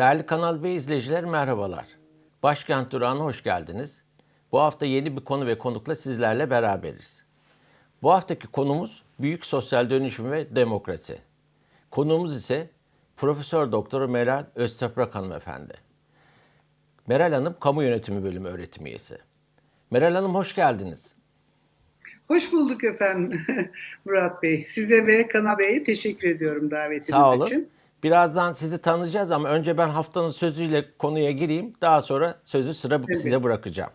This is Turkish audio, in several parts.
Değerli Kanal B izleyiciler merhabalar. Başkent Durağı'na hoş geldiniz. Bu hafta yeni bir konu ve konukla sizlerle beraberiz. Bu haftaki konumuz büyük sosyal dönüşüm ve demokrasi. Konuğumuz ise Profesör Doktor Meral Öztoprak hanımefendi. Meral Hanım Kamu Yönetimi Bölümü öğretim üyesi. Meral Hanım hoş geldiniz. Hoş bulduk efendim Murat Bey. Size ve Kana Bey'e teşekkür ediyorum davetiniz Sağ olun. için. Birazdan sizi tanıyacağız ama önce ben haftanın sözüyle konuya gireyim. Daha sonra sözü sıra Evet. size bırakacağım.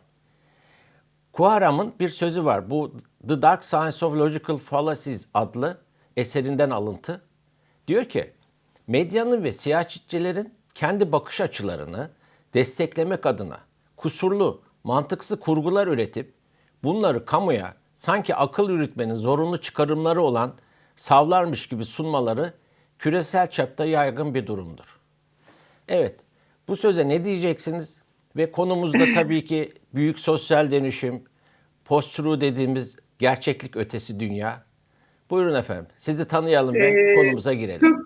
Kuaram'ın bir sözü var. Bu The Dark Science of Logical Fallacies adlı eserinden alıntı. Diyor ki, medyanın ve siyasetçilerin kendi bakış açılarını desteklemek adına kusurlu, mantıksız kurgular üretip bunları kamuya sanki akıl yürütmenin zorunlu çıkarımları olan savlarmış gibi sunmaları küresel çapta yaygın bir durumdur. Evet, bu söze ne diyeceksiniz? Ve konumuzda tabii ki büyük sosyal dönüşüm, post-truth dediğimiz gerçeklik ötesi dünya. Buyurun efendim, sizi tanıyalım ve Ee, konumuza girelim. Çok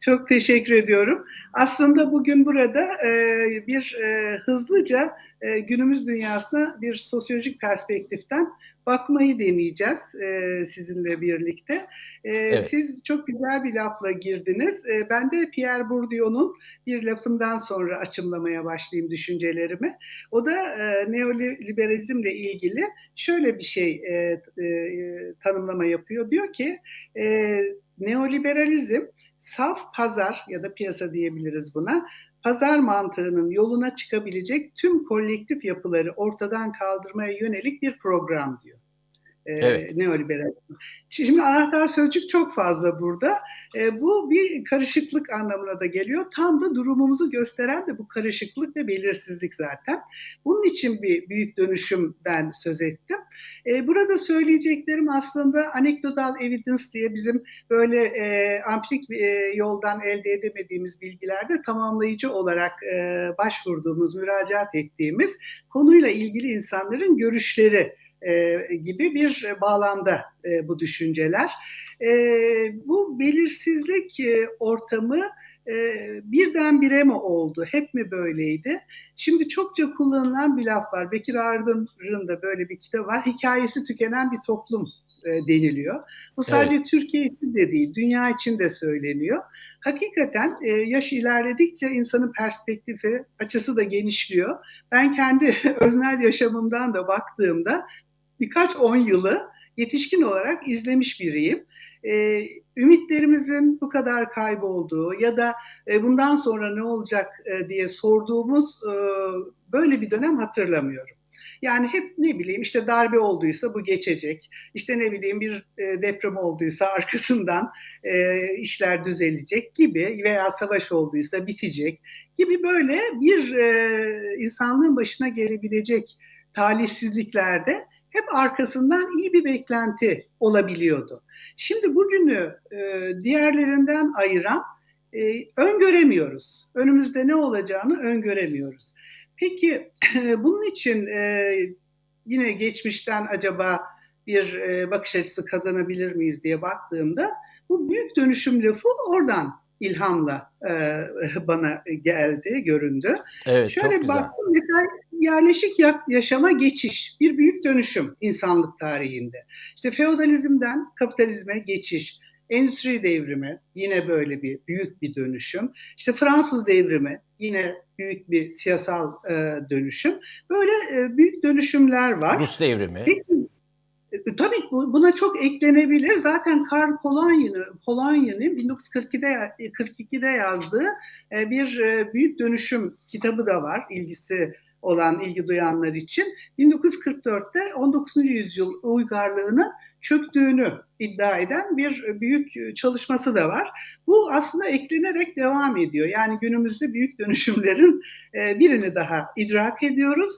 çok teşekkür ediyorum. Aslında bugün burada e, bir e, hızlıca e, günümüz dünyasına bir sosyolojik perspektiften bakmayı deneyeceğiz e, sizinle birlikte. E, Siz çok güzel bir lafla girdiniz. E, ben de Pierre Bourdieu'nun bir lafından sonra açımlamaya başlayayım düşüncelerimi. O da e, neoliberalizmle ilgili şöyle bir şey e, e, tanımlama yapıyor. Diyor ki e, neoliberalizm saf pazar ya da piyasa diyebiliriz buna pazar mantığının yoluna çıkabilecek tüm kolektif yapıları ortadan kaldırmaya yönelik bir program diyor. Ee, Evet. Neoliberalizm. Şimdi anahtar sözcük çok fazla burada. Ee, bu bir karışıklık anlamına da geliyor. Tam da durumumuzu gösteren de bu karışıklık ve belirsizlik zaten. Bunun için bir büyük dönüşümden söz ettim. Ee, burada söyleyeceklerim aslında anekdotal evidence diye bizim böyle e, amplik e, yoldan elde edemediğimiz bilgilerde tamamlayıcı olarak e, başvurduğumuz, müracaat ettiğimiz konuyla ilgili insanların görüşleri e, gibi bir bağlamda e, bu düşünceler. E, bu belirsizlik e, ortamı e, birdenbire mi oldu? Hep mi böyleydi? Şimdi çokça kullanılan bir laf var. Bekir Ardın'ın da böyle bir kitabı var. Hikayesi tükenen bir toplum deniliyor. Bu sadece Türkiye için de değil, dünya için de söyleniyor. Hakikaten yaş ilerledikçe insanın perspektifi, açısı da genişliyor. Ben kendi öznel yaşamımdan da baktığımda birkaç on yılı yetişkin olarak izlemiş biriyim. E, ümitlerimizin bu kadar kaybolduğu ya da e, bundan sonra ne olacak e, diye sorduğumuz e, böyle bir dönem hatırlamıyorum. Yani hep ne bileyim işte darbe olduysa bu geçecek. İşte ne bileyim bir e, deprem olduysa arkasından e, işler düzelecek gibi veya savaş olduysa bitecek gibi böyle bir e, insanlığın başına gelebilecek talihsizliklerde hep arkasından iyi bir beklenti olabiliyordu. Şimdi bugünü e, diğerlerinden ayıran e, öngöremiyoruz. Önümüzde ne olacağını öngöremiyoruz. Peki bunun için e, yine geçmişten acaba bir e, bakış açısı kazanabilir miyiz diye baktığımda bu büyük dönüşüm lafı oradan ilhamla e, bana geldi, göründü. Evet, Şöyle baktım mesela yerleşik yaşama geçiş bir büyük dönüşüm insanlık tarihinde. İşte feodalizmden kapitalizme geçiş, endüstri devrimi yine böyle bir büyük bir dönüşüm. İşte Fransız devrimi yine büyük bir siyasal e, dönüşüm. Böyle e, büyük dönüşümler var. Rus devrimi. Peki, tabii bu- buna çok eklenebilir. Zaten Karl Polanyi'nin Polanyi'nin 1942'de 42'de yazdığı e, bir e, büyük dönüşüm kitabı da var ilgisi olan ilgi duyanlar için. 1944'te 19. yüzyıl uygarlığının çöktüğünü iddia eden bir büyük çalışması da var. Bu aslında eklenerek devam ediyor. Yani günümüzde büyük dönüşümlerin e, birini daha idrak ediyoruz.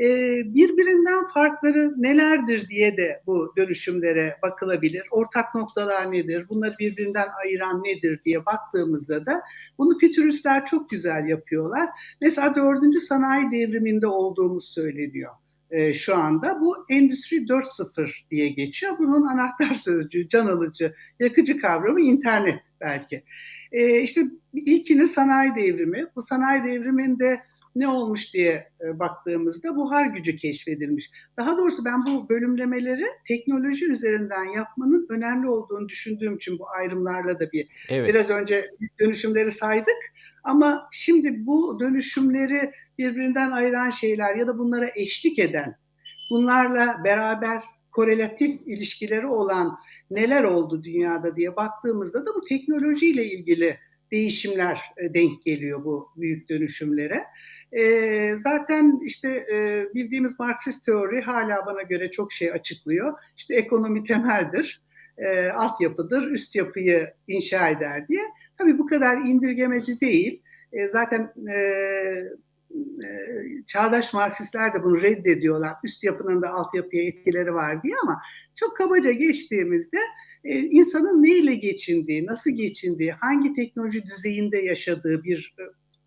E, birbirinden farkları nelerdir diye de bu dönüşümlere bakılabilir. Ortak noktalar nedir? Bunları birbirinden ayıran nedir diye baktığımızda da bunu fütüristler çok güzel yapıyorlar. Mesela dördüncü sanayi devriminde olduğumuz söyleniyor. e, şu anda. Bu Endüstri 4.0 diye geçiyor. Bunun anahtar sözcüğü, can alıcı, yakıcı kavramı internet belki. E, işte ilkini sanayi devrimi. Bu sanayi devriminde ne olmuş diye e, baktığımızda buhar gücü keşfedilmiş. Daha doğrusu ben bu bölümlemeleri teknoloji üzerinden yapmanın önemli olduğunu düşündüğüm için bu ayrımlarla da bir Evet. biraz önce dönüşümleri saydık ama şimdi bu dönüşümleri birbirinden ayıran şeyler ya da bunlara eşlik eden, bunlarla beraber korelatif ilişkileri olan neler oldu dünyada diye baktığımızda da bu teknolojiyle ilgili değişimler e, denk geliyor bu büyük dönüşümlere. E, zaten işte e, bildiğimiz Marksist teori hala bana göre çok şey açıklıyor. İşte ekonomi temeldir, e, altyapıdır, üst yapıyı inşa eder diye. Tabii bu kadar indirgemeci değil. E, zaten e, çağdaş Marksistler de bunu reddediyorlar. Üst yapının da altyapıya etkileri var diye ama çok kabaca geçtiğimizde insanın neyle geçindiği, nasıl geçindiği, hangi teknoloji düzeyinde yaşadığı bir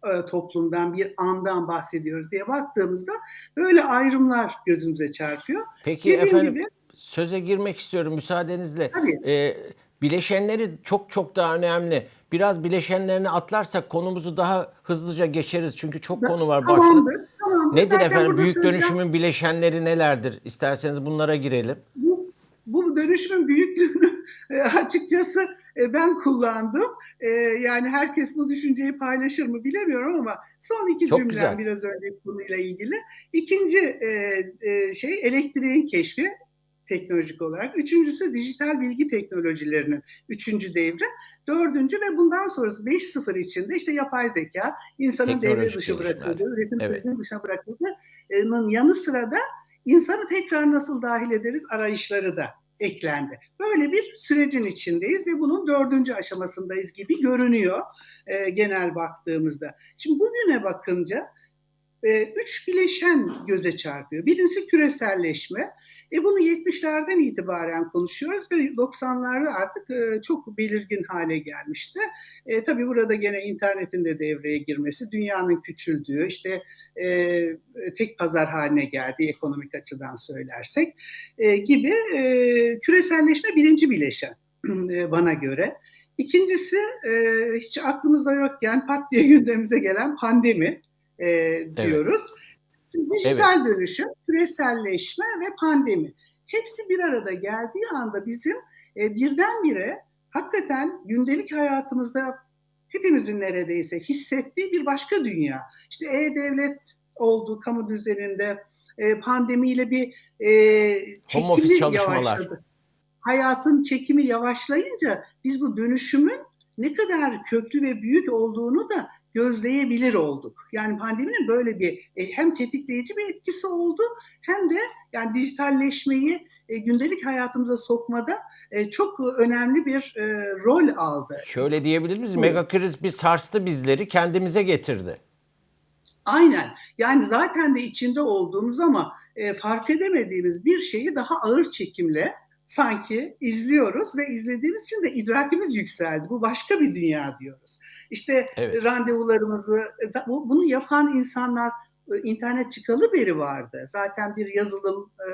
e, toplumdan, bir andan bahsediyoruz diye baktığımızda böyle ayrımlar gözümüze çarpıyor. Peki Dediğim efendim gibi- söze girmek istiyorum müsaadenizle. Tabii. Ee, bileşenleri çok çok daha önemli. Biraz bileşenlerini atlarsak konumuzu daha hızlıca geçeriz. Çünkü çok konu var başlık. Tamamdır, tamamdır. Nedir Zaten efendim büyük söyleyeceğim- dönüşümün bileşenleri nelerdir? İsterseniz bunlara girelim. bu, bu dönüşümün büyüklüğünü e, açıkçası e, ben kullandım. E, yani herkes bu düşünceyi paylaşır mı bilemiyorum ama son iki Çok cümlem güzel. biraz önce konuyla ilgili. İkinci e, e, şey elektriğin keşfi teknolojik olarak. Üçüncüsü dijital bilgi teknolojilerinin üçüncü devri. Dördüncü ve bundan sonrası 5.0 içinde işte yapay zeka, insanın devre dışı bırakıldığı, üretim Evet. dışına bırakıldığının yanı sıra da insanı tekrar nasıl dahil ederiz arayışları da eklendi. Böyle bir sürecin içindeyiz ve bunun dördüncü aşamasındayız gibi görünüyor e, genel baktığımızda. Şimdi bugüne bakınca e, üç bileşen göze çarpıyor. Birincisi küreselleşme. E bunu 70'lerden itibaren konuşuyoruz ve 90'larda artık e, çok belirgin hale gelmişti. E, tabii burada gene internetin de devreye girmesi, dünyanın küçüldüğü, işte e, tek pazar haline geldiği ekonomik açıdan söylersek e, gibi e, küreselleşme birinci bileşen e, bana göre. İkincisi e, hiç aklımızda yokken pat diye gündemimize gelen pandemi e, diyoruz. Dijital dönüşüm, küreselleşme ve pandemi. Hepsi bir arada geldiği anda bizim e, birdenbire hakikaten gündelik hayatımızda hepimizin neredeyse hissettiği bir başka dünya. İşte e-devlet oldu kamu düzeninde e, pandemiyle bir e, çekimi yavaşladı. Hayatın çekimi yavaşlayınca biz bu dönüşümün ne kadar köklü ve büyük olduğunu da gözleyebilir olduk. Yani pandeminin böyle bir e, hem tetikleyici bir etkisi oldu hem de yani dijitalleşmeyi e, gündelik hayatımıza sokmada e, çok önemli bir e, rol aldı. Şöyle diyebilir miyiz? Mega kriz bir sarstı bizleri, kendimize getirdi. Aynen. Yani zaten de içinde olduğumuz ama e, fark edemediğimiz bir şeyi daha ağır çekimle sanki izliyoruz ve izlediğimiz için de idrakimiz yükseldi. Bu başka bir dünya diyoruz. İşte Evet. randevularımızı, bu- bunu yapan insanlar internet çıkalı beri vardı. Zaten bir yazılım e,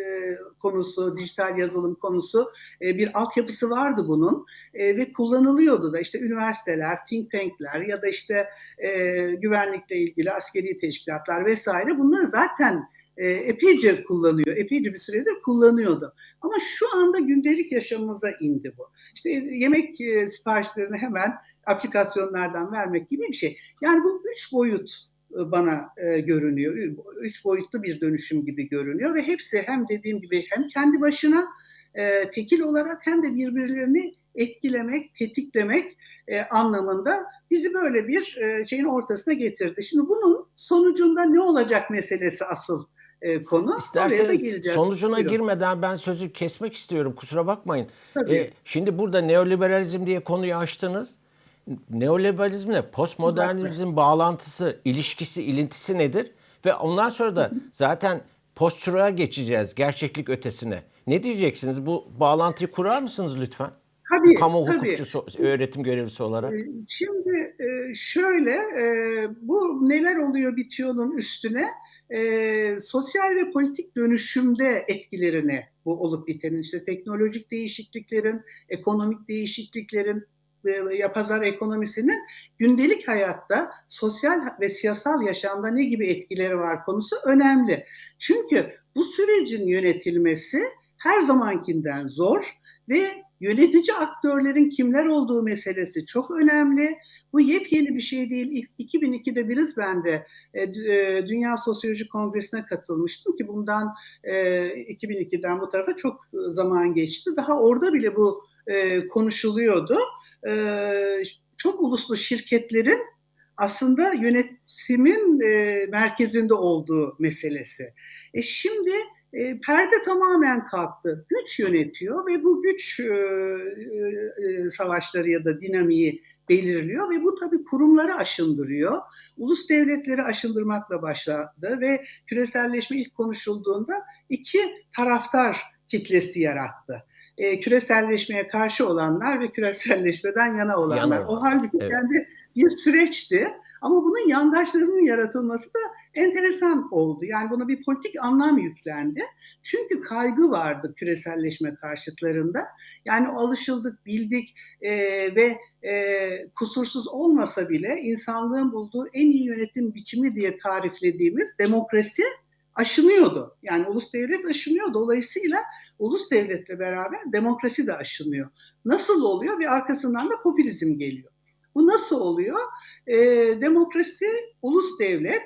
e, konusu, dijital yazılım konusu e, bir altyapısı vardı bunun E, ve kullanılıyordu da işte üniversiteler, think tankler ya da işte e, güvenlikle ilgili askeri teşkilatlar vesaire bunları zaten e, epeyce kullanıyor, epeyce bir süredir kullanıyordu. Ama şu anda gündelik yaşamımıza indi bu. İşte e, yemek e, siparişlerini hemen aplikasyonlardan vermek gibi bir şey. Yani bu üç boyut e, bana e, görünüyor. Üç boyutlu bir dönüşüm gibi görünüyor ve hepsi hem dediğim gibi hem kendi başına e, tekil olarak hem de birbirlerini etkilemek, tetiklemek e, anlamında bizi böyle bir e, şeyin ortasına getirdi. Şimdi bunun sonucunda ne olacak meselesi asıl e, konu. İsterseniz sonucuna Buyurun. girmeden ben sözü kesmek istiyorum. Kusura bakmayın. Tabii. E, şimdi burada neoliberalizm diye konuyu açtınız. Neoliberalizmle postmodernizmin bağlantısı, ilişkisi, ilintisi nedir? Ve ondan sonra da zaten postçuluğa geçeceğiz gerçeklik ötesine. Ne diyeceksiniz? Bu bağlantıyı kurar mısınız lütfen? Tabii, Kamu tabii. hukukçusu, öğretim görevlisi olarak. Ee, Şimdi e, şöyle, e, bu neler oluyor bitiyor'nun üstüne e, sosyal ve politik dönüşümde etkilerini bu olup bitenin işte teknolojik değişikliklerin, ekonomik değişikliklerin, e, pazar ekonomisinin gündelik hayatta sosyal ve siyasal yaşamda ne gibi etkileri var konusu önemli. Çünkü bu sürecin yönetilmesi her zamankinden zor ve yönetici aktörlerin kimler olduğu meselesi çok önemli. Bu yepyeni bir şey değil. 2002'de Brisbane'de e, e, Dünya Sosyoloji Kongresi'ne katılmıştım ki bundan 2002'den bu tarafa çok zaman geçti. Daha orada bile bu konuşuluyordu. Çok uluslu şirketlerin aslında yönetimin merkezinde olduğu meselesi. E şimdi e, perde tamamen kalktı. Güç yönetiyor ve bu güç e, e, savaşları ya da dinamiği belirliyor ve bu tabii kurumları aşındırıyor. Ulus devletleri aşındırmakla başladı ve küreselleşme ilk konuşulduğunda iki taraftar kitlesi yarattı. E, küreselleşmeye karşı olanlar ve küreselleşmeden yana olanlar. Yana. O halbuki evet. kendi bir süreçti. Ama bunun yandaşlarının yaratılması da enteresan oldu. Yani buna bir politik anlam yüklendi. Çünkü kaygı vardı küreselleşme karşıtlarında. Yani alışıldık, bildik e, ve e, kusursuz olmasa bile insanlığın bulduğu en iyi yönetim biçimi diye tariflediğimiz demokrasi aşınıyordu. Yani ulus devlet aşınıyor. Dolayısıyla ulus devletle beraber demokrasi de aşınıyor. Nasıl oluyor? Ve arkasından da popülizm geliyor. Bu nasıl oluyor? E, demokrasi, ulus devlet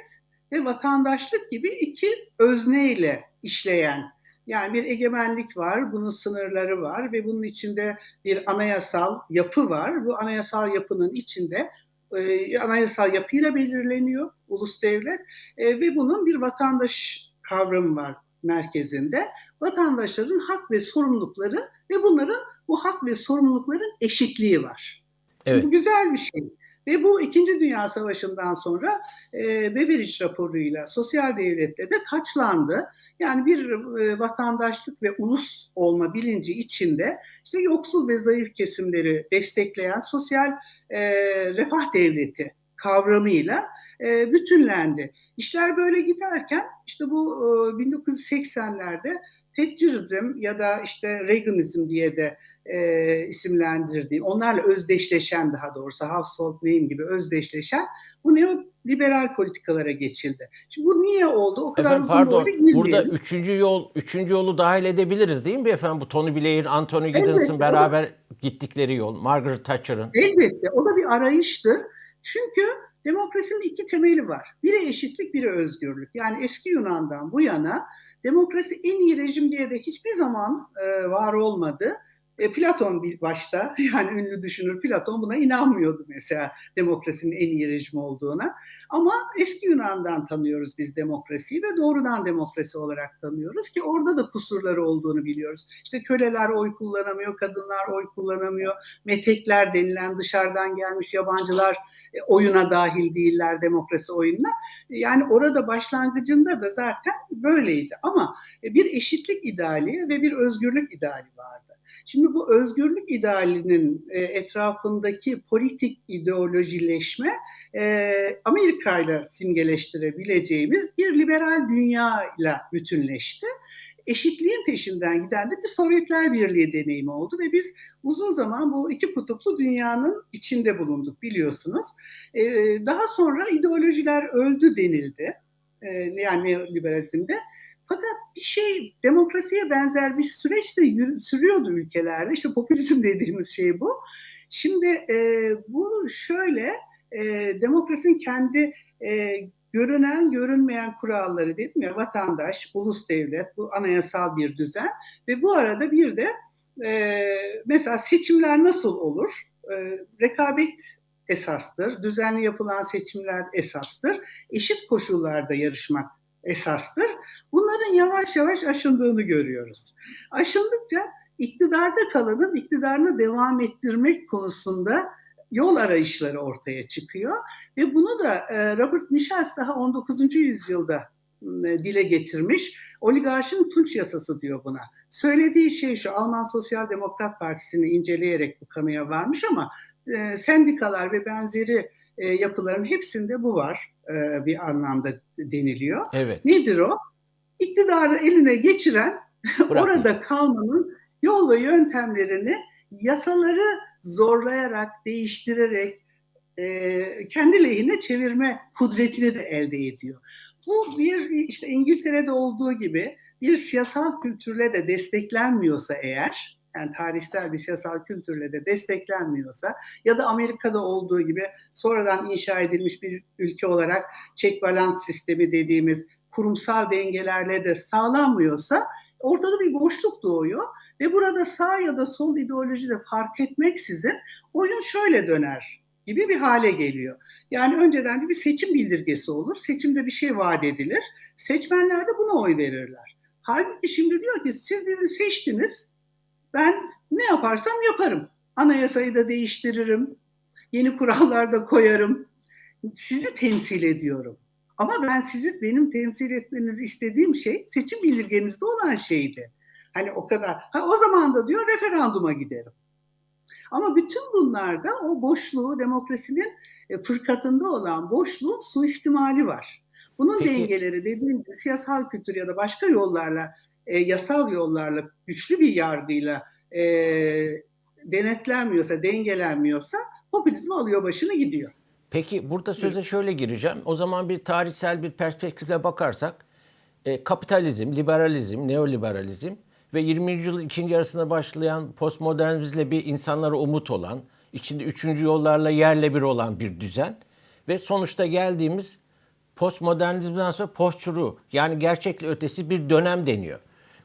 ve vatandaşlık gibi iki özneyle işleyen yani bir egemenlik var, bunun sınırları var ve bunun içinde bir anayasal yapı var. Bu anayasal yapının içinde e, anayasal yapıyla belirleniyor ulus devlet e, ve bunun bir vatandaş kavramı var merkezinde. Vatandaşların hak ve sorumlulukları ve bunların bu hak ve sorumlulukların eşitliği var. Evet. Bu güzel bir şey. Ve bu İkinci Dünya Savaşı'ndan sonra e, Beveridge raporuyla sosyal devlette de taçlandı. Yani bir e, vatandaşlık ve ulus olma bilinci içinde işte yoksul ve zayıf kesimleri destekleyen sosyal e, refah devleti kavramıyla e, bütünlendi. İşler böyle giderken işte bu e, 1980'lerde Thatcherizm ya da işte Reaganizm diye de e, isimlendirdiği, onlarla özdeşleşen daha doğrusu household name gibi özdeşleşen bu neoliberal politikalara geçildi. Şimdi bu niye oldu? O kadar efendim, uzun pardon, Burada üçüncü yol, üçüncü yolu dahil edebiliriz değil mi efendim? Bu Tony Blair, Anthony Giddens'ın beraber da, gittikleri yol, Margaret Thatcher'ın. Elbette. O da bir arayıştır. Çünkü demokrasinin iki temeli var. Biri eşitlik, biri özgürlük. Yani eski Yunan'dan bu yana demokrasi en iyi rejim diye de hiçbir zaman e, var olmadı. E, Platon başta yani ünlü düşünür Platon buna inanmıyordu mesela demokrasinin en iyi rejim olduğuna. Ama eski Yunan'dan tanıyoruz biz demokrasiyi ve doğrudan demokrasi olarak tanıyoruz ki orada da kusurları olduğunu biliyoruz. İşte köleler oy kullanamıyor, kadınlar oy kullanamıyor, metekler denilen dışarıdan gelmiş yabancılar e, oyuna dahil değiller demokrasi oyununa. Yani orada başlangıcında da zaten böyleydi ama e, bir eşitlik ideali ve bir özgürlük ideali vardı. Şimdi bu özgürlük idealinin e, etrafındaki politik ideolojileşme e, Amerika ile simgeleştirebileceğimiz bir liberal dünya ile bütünleşti. Eşitliğin peşinden giden de bir Sovyetler Birliği deneyimi oldu ve biz uzun zaman bu iki kutuplu dünyanın içinde bulunduk biliyorsunuz. E, daha sonra ideolojiler öldü denildi. Yani liberalizmde fakat bir şey demokrasiye benzer bir süreç de yürü, sürüyordu ülkelerde. İşte popülizm dediğimiz şey bu. Şimdi e, bu şöyle e, demokrasinin kendi e, görünen görünmeyen kuralları dedim ya vatandaş, ulus devlet, bu anayasal bir düzen ve bu arada bir de e, mesela seçimler nasıl olur? E, rekabet esastır, düzenli yapılan seçimler esastır, eşit koşullarda yarışmak esastır. Bunların yavaş yavaş aşındığını görüyoruz. Aşındıkça iktidarda kalanın iktidarını devam ettirmek konusunda yol arayışları ortaya çıkıyor ve bunu da e, Robert Michels daha 19. yüzyılda e, dile getirmiş. Oligarşinin tunç yasası diyor buna. Söylediği şey şu, Alman Sosyal Demokrat Partisi'ni inceleyerek bu kanıya varmış ama e, sendikalar ve benzeri yapıların hepsinde bu var. e, bir anlamda deniliyor. Evet. Nedir o? İktidarı eline geçiren Bırakmayın. orada kalmanın yol ve yöntemlerini yasaları zorlayarak, değiştirerek e, kendi lehine çevirme kudretini de elde ediyor. Bu bir işte İngiltere'de olduğu gibi bir siyasal kültürle de desteklenmiyorsa eğer, yani tarihsel bir siyasal kültürle de desteklenmiyorsa ya da Amerika'da olduğu gibi sonradan inşa edilmiş bir ülke olarak check balance sistemi dediğimiz kurumsal dengelerle de sağlanmıyorsa ortada bir boşluk doğuyor ve burada sağ ya da sol ideoloji de fark etmeksizin oyun şöyle döner gibi bir hale geliyor. Yani önceden bir seçim bildirgesi olur. Seçimde bir şey vaat edilir. Seçmenler de buna oy verirler. Halbuki şimdi diyor ki siz beni seçtiniz. Ben ne yaparsam yaparım. Anayasayı da değiştiririm. Yeni kurallar da koyarım. Sizi temsil ediyorum. Ama ben sizi benim temsil etmenizi istediğim şey seçim bildirgenizde olan şeydi. Hani o kadar. Ha, o zaman da diyor referanduma giderim. Ama bütün bunlarda o boşluğu demokrasinin e, fırkatında olan boşluğun suistimali var. Bunun Peki. dengeleri dediğim gibi siyasal kültür ya da başka yollarla, e, yasal yollarla, güçlü bir yargıyla e, denetlenmiyorsa, dengelenmiyorsa popülizm alıyor başını gidiyor. Peki burada söze şöyle gireceğim. O zaman bir tarihsel bir perspektifle bakarsak e, kapitalizm, liberalizm, neoliberalizm ve 20. yüzyılın ikinci yarısında başlayan postmodernizmle bir insanlara umut olan, içinde üçüncü yollarla yerle bir olan bir düzen ve sonuçta geldiğimiz postmodernizmden sonra postçuru yani gerçekle ötesi bir dönem deniyor.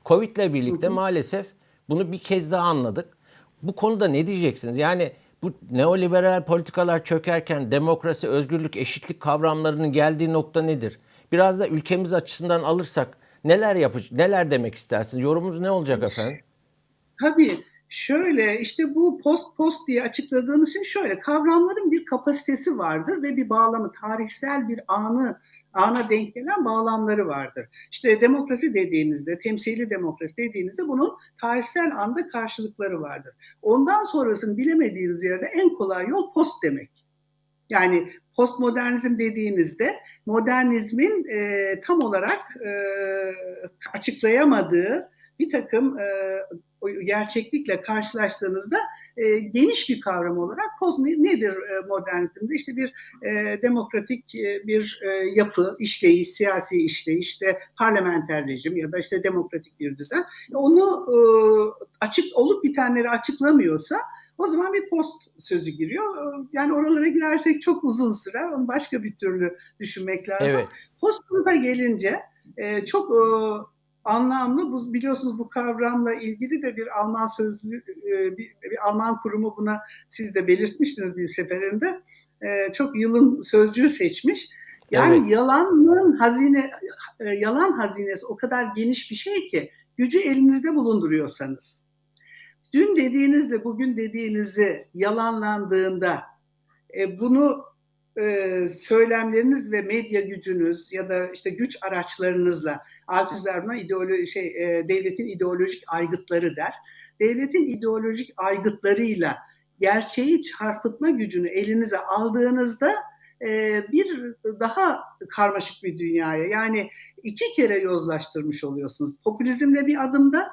Covid ile birlikte maalesef bunu bir kez daha anladık. Bu konuda ne diyeceksiniz? Yani bu neoliberal politikalar çökerken demokrasi, özgürlük, eşitlik kavramlarının geldiği nokta nedir? Biraz da ülkemiz açısından alırsak neler yapacak, neler demek istersiniz? Yorumunuz ne olacak efendim? Tabii şöyle işte bu post post diye açıkladığınız şey şöyle kavramların bir kapasitesi vardır ve bir bağlamı tarihsel bir anı ana denk gelen bağlamları vardır. İşte demokrasi dediğinizde, temsili demokrasi dediğinizde bunun tarihsel anda karşılıkları vardır. Ondan sonrasını bilemediğiniz yerde en kolay yol post demek. Yani postmodernizm dediğinizde modernizmin e, tam olarak e, açıklayamadığı bir takım e, gerçeklikle karşılaştığınızda e, geniş bir kavram olarak post nedir e, modernizmde? İşte bir e, demokratik e, bir e, yapı, işleyiş, siyasi işleyiş, işte parlamenter rejim ya da işte demokratik bir düzen. Onu e, açık olup bitenleri açıklamıyorsa o zaman bir post sözü giriyor. Yani oralara girersek çok uzun sürer. Onu başka bir türlü düşünmek lazım. Evet. Post'a gelince e, çok e, anlamlı. Bu, biliyorsunuz bu kavramla ilgili de bir Alman sözlü e, bir, bir Alman kurumu buna siz de belirtmiştiniz bir seferinde. E, çok yılın sözcüğü seçmiş. Yani Evet. yalanın hazine e, yalan hazinesi o kadar geniş bir şey ki gücü elinizde bulunduruyorsanız dün dediğinizle bugün dediğinizi yalanlandığında bunu e, söylemleriniz ve medya gücünüz ya da işte güç araçlarınızla buna ideoloji, şey, e, devletin ideolojik aygıtları der. Devletin ideolojik aygıtlarıyla gerçeği çarpıtma gücünü elinize aldığınızda e, bir daha karmaşık bir dünyaya yani iki kere yozlaştırmış oluyorsunuz. Popülizmle bir adımda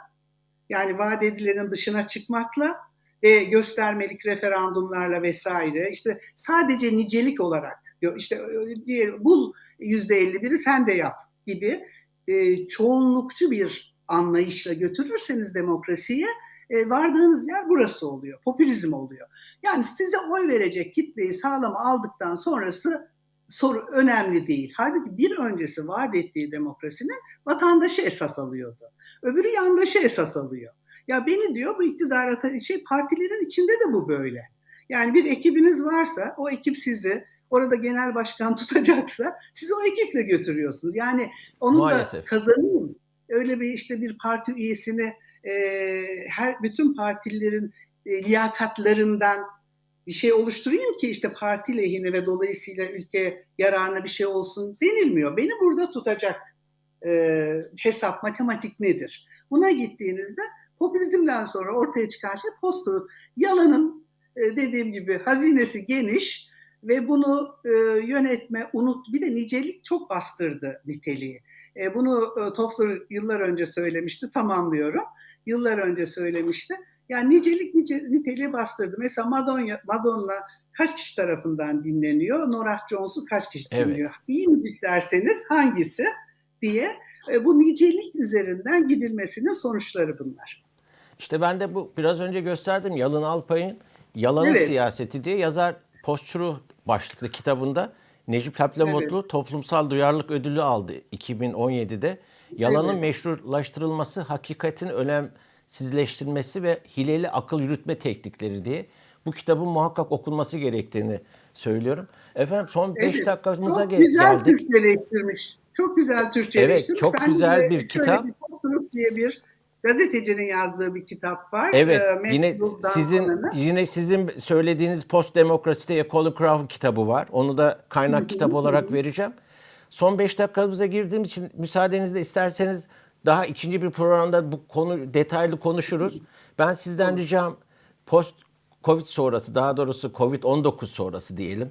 yani vaat edilenin dışına çıkmakla ve göstermelik referandumlarla vesaire işte sadece nicelik olarak işte diye bul yüzde elli biri sen de yap gibi e, çoğunlukçu bir anlayışla götürürseniz demokrasiye e, vardığınız yer burası oluyor. Popülizm oluyor. Yani size oy verecek kitleyi sağlama aldıktan sonrası soru önemli değil. Halbuki bir öncesi vaat ettiği demokrasinin vatandaşı esas alıyordu. Öbürü yandaşı esas alıyor. Ya beni diyor bu iktidara şey partilerin içinde de bu böyle. Yani bir ekibiniz varsa o ekip sizi orada genel başkan tutacaksa siz o ekiple götürüyorsunuz. Yani onun Maalesef. da kazanayım. Öyle bir işte bir parti üyesini e, her bütün partililerin e, liyakatlarından bir şey oluşturayım ki işte parti lehine ve dolayısıyla ülke yararına bir şey olsun denilmiyor. Beni burada tutacak e, hesap, matematik nedir? Buna gittiğinizde popülizmden sonra ortaya çıkan şey post Yalanın e, dediğim gibi hazinesi geniş, ve bunu e, yönetme, unut, bir de nicelik çok bastırdı niteliği. E, bunu e, Toffler yıllar önce söylemişti, tamamlıyorum. Yıllar önce söylemişti. Yani nicelik nice, niteliği bastırdı. Mesela Madonna, Madonna kaç kişi tarafından dinleniyor? Norah Jones'u kaç kişi Evet. dinliyor? İyi müzik derseniz hangisi diye e, bu nicelik üzerinden gidilmesinin sonuçları bunlar. İşte ben de bu biraz önce gösterdim Yalın Alpay'ın Yalanın Evet. Siyaseti diye yazar Postçuru başlıklı kitabında Necip Haplemutlu Toplumsal Duyarlılık Ödülü aldı 2017'de. Yalanın Evet. meşrulaştırılması, hakikatin önemsizleştirilmesi ve hileli akıl yürütme teknikleri diye bu kitabın muhakkak okunması gerektiğini söylüyorum. Efendim son 5 Evet, dakikamıza çok gel- güzel geldik. Türkçeleştirmiş. Çok güzel Türkçeleştirmiş. Evet, çok Ben güzel bir kitap. Diye bir gazetecinin yazdığı bir kitap var. Evet, Ee, yine sizin sonra. yine sizin söylediğiniz Post Demokrasi diye Colin Craft kitabı var. Onu da kaynak kitap olarak vereceğim. Son 5 dakikamıza girdiğim için müsaadenizle isterseniz daha ikinci bir programda bu konu detaylı konuşuruz. Ben sizden ricam post Covid sonrası daha doğrusu Covid-19 sonrası diyelim.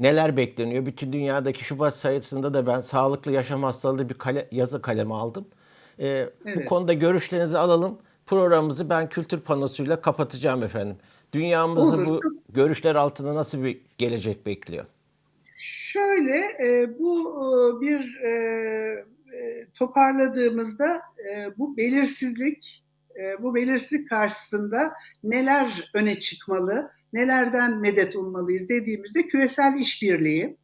Neler bekleniyor? Bütün dünyadaki Şubat sayısında da ben sağlıklı yaşam hastalığı bir kale, yazı kaleme aldım. Bu Evet. konuda görüşlerinizi alalım. Programımızı ben kültür panosuyla kapatacağım efendim. Dünyamızı Olur. bu görüşler altında nasıl bir gelecek bekliyor? Şöyle e, bu e, bir e, e, toparladığımızda e, bu belirsizlik e, bu belirsizlik karşısında neler öne çıkmalı, nelerden medet ummalıyız dediğimizde küresel işbirliği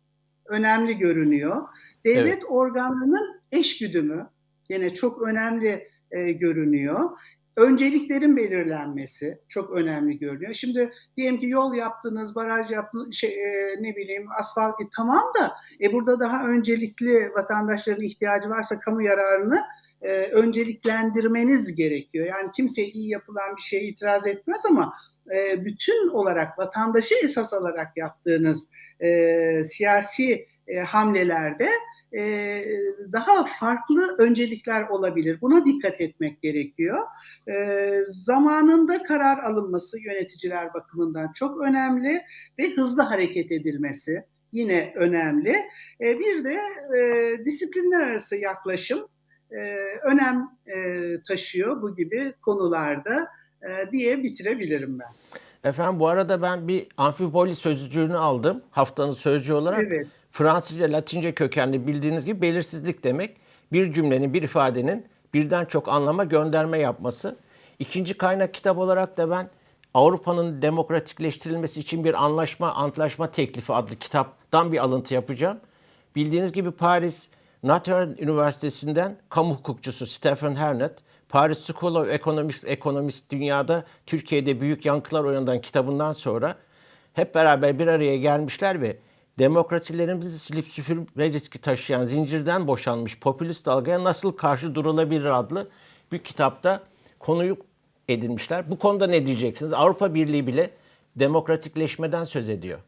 önemli görünüyor. Devlet Evet. organlarının eşgüdümü yine çok önemli e, görünüyor. Önceliklerin belirlenmesi çok önemli görünüyor. Şimdi diyelim ki yol yaptınız, baraj yaptınız, şey, e, ne bileyim asfalt tamam da e, burada daha öncelikli vatandaşların ihtiyacı varsa kamu yararını e, önceliklendirmeniz gerekiyor. Yani kimse iyi yapılan bir şeye itiraz etmez ama e, bütün olarak vatandaşı esas alarak yaptığınız e, siyasi e, hamlelerde e, daha farklı öncelikler olabilir. Buna dikkat etmek gerekiyor. E, zamanında karar alınması yöneticiler bakımından çok önemli ve hızlı hareket edilmesi yine önemli. E, bir de e, disiplinler arası yaklaşım e, önem e, taşıyor bu gibi konularda e, diye bitirebilirim ben. Efendim bu arada ben bir amfiboli sözcüğünü aldım haftanın sözcüğü olarak. Evet. Fransızca, Latince kökenli bildiğiniz gibi belirsizlik demek. Bir cümlenin, bir ifadenin birden çok anlama gönderme yapması. İkinci kaynak kitap olarak da ben Avrupa'nın demokratikleştirilmesi için bir anlaşma, antlaşma teklifi adlı kitaptan bir alıntı yapacağım. Bildiğiniz gibi Paris Notre Üniversitesi'nden kamu hukukçusu Stephen Hernet, Paris School of Economics ekonomist dünyada Türkiye'de büyük yankılar uyandan kitabından sonra hep beraber bir araya gelmişler ve demokrasilerimizi silip süpürme riski taşıyan zincirden boşanmış popülist dalgaya nasıl karşı durulabilir adlı bir kitapta konuyu edinmişler. Bu konuda ne diyeceksiniz? Avrupa Birliği bile demokratikleşmeden söz ediyor.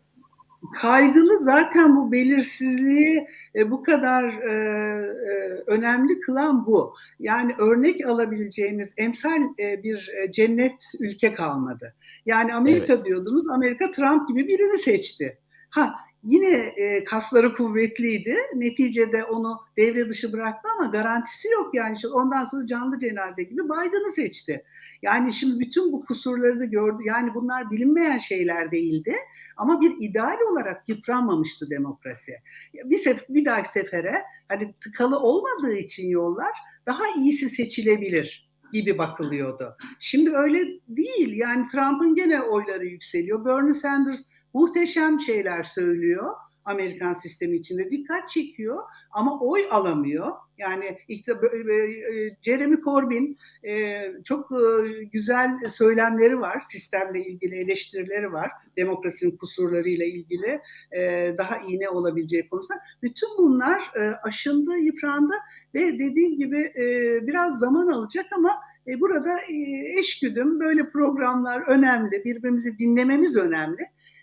kaygılı zaten bu belirsizliği e, bu kadar e, e, önemli kılan bu. Yani örnek alabileceğiniz emsal e, bir e, cennet ülke kalmadı. Yani Amerika Evet. diyordunuz, Amerika Trump gibi birini seçti. Ha yine e, kasları kuvvetliydi. Neticede onu devre dışı bıraktı ama garantisi yok yani. İşte ondan sonra canlı cenaze gibi Biden'ı seçti. Yani şimdi bütün bu kusurları da gördü. Yani bunlar bilinmeyen şeyler değildi. Ama bir ideal olarak yıpranmamıştı demokrasi. Bir, sef- bir dahaki sefere hani tıkalı olmadığı için yollar daha iyisi seçilebilir gibi bakılıyordu. Şimdi öyle değil. Yani Trump'ın gene oyları yükseliyor. Bernie Sanders muhteşem şeyler söylüyor. Amerikan sistemi içinde dikkat çekiyor ama oy alamıyor. Yani işte e, Jeremy Corbyn e, çok e, güzel söylemleri var. Sistemle ilgili eleştirileri var. Demokrasinin kusurlarıyla ilgili daha iyi ne olabileceği konusunda. Bütün bunlar aşındı, yıprandı ve dediğim gibi biraz zaman alacak ama burada eşgüdüm böyle programlar önemli. Birbirimizi dinlememiz önemli.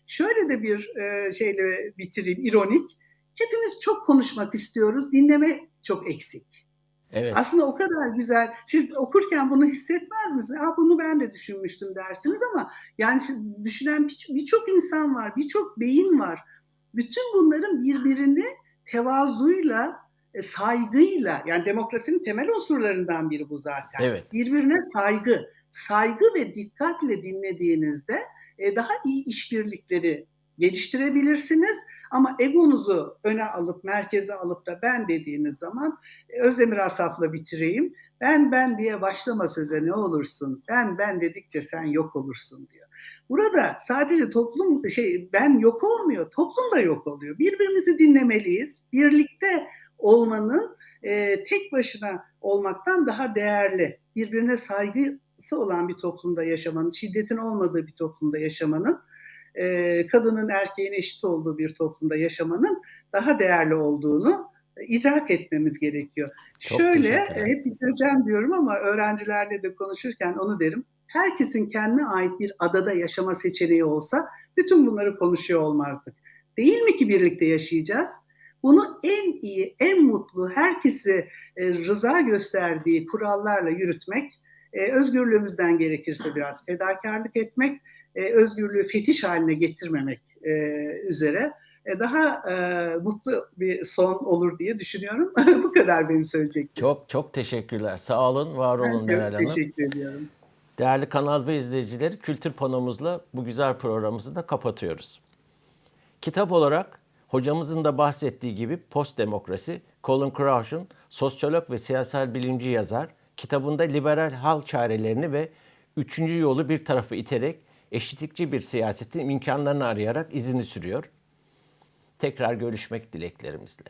Şöyle de bir e, şeyle bitireyim, ironik. Hepimiz çok konuşmak istiyoruz, dinleme çok eksik. Evet. Aslında o kadar güzel. Siz okurken bunu hissetmez misiniz? Aa, bunu ben de düşünmüştüm dersiniz ama yani siz düşünen bir- birçok insan var, birçok beyin var. Bütün bunların birbirini tevazuyla, e, saygıyla yani demokrasinin temel unsurlarından biri bu zaten. Evet. Birbirine saygı, saygı ve dikkatle dinlediğinizde e, daha iyi işbirlikleri geliştirebilirsiniz. Ama egonuzu öne alıp merkeze alıp da ben dediğiniz zaman e, Özdemir Asaf'la bitireyim. Ben ben diye başlama söze ne olursun. Ben ben dedikçe sen yok olursun diyor. Burada sadece toplum şey ben yok olmuyor, toplum da yok oluyor. Birbirimizi dinlemeliyiz. Birlikte olmanın e, tek başına olmaktan daha değerli, birbirine saygısı olan bir toplumda yaşamanın, şiddetin olmadığı bir toplumda yaşamanın, e, kadının erkeğin eşit olduğu bir toplumda yaşamanın daha değerli olduğunu idrak etmemiz gerekiyor. Çok Şöyle hep bitireceğim diyorum ama öğrencilerle de konuşurken onu derim. Herkesin kendine ait bir adada yaşama seçeneği olsa bütün bunları konuşuyor olmazdık. Değil mi ki birlikte yaşayacağız? Bunu en iyi, en mutlu, herkesi e, rıza gösterdiği kurallarla yürütmek, e, özgürlüğümüzden gerekirse biraz fedakarlık etmek, e, özgürlüğü fetiş haline getirmemek e, üzere e, daha e, mutlu bir son olur diye düşünüyorum. Bu kadar benim söyleyeceklerim. Çok çok teşekkürler. Sağ olun, var olun Meral Hanım. teşekkür ediyorum. Değerli Kanal B izleyicileri, kültür panomuzla bu güzel programımızı da kapatıyoruz. Kitap olarak hocamızın da bahsettiği gibi Post Demokrasi, Colin Crouch'un sosyolog ve siyasal bilimci yazar, kitabında liberal hal çarelerini ve üçüncü yolu bir tarafı iterek eşitlikçi bir siyasetin imkanlarını arayarak izini sürüyor. Tekrar görüşmek dileklerimizle.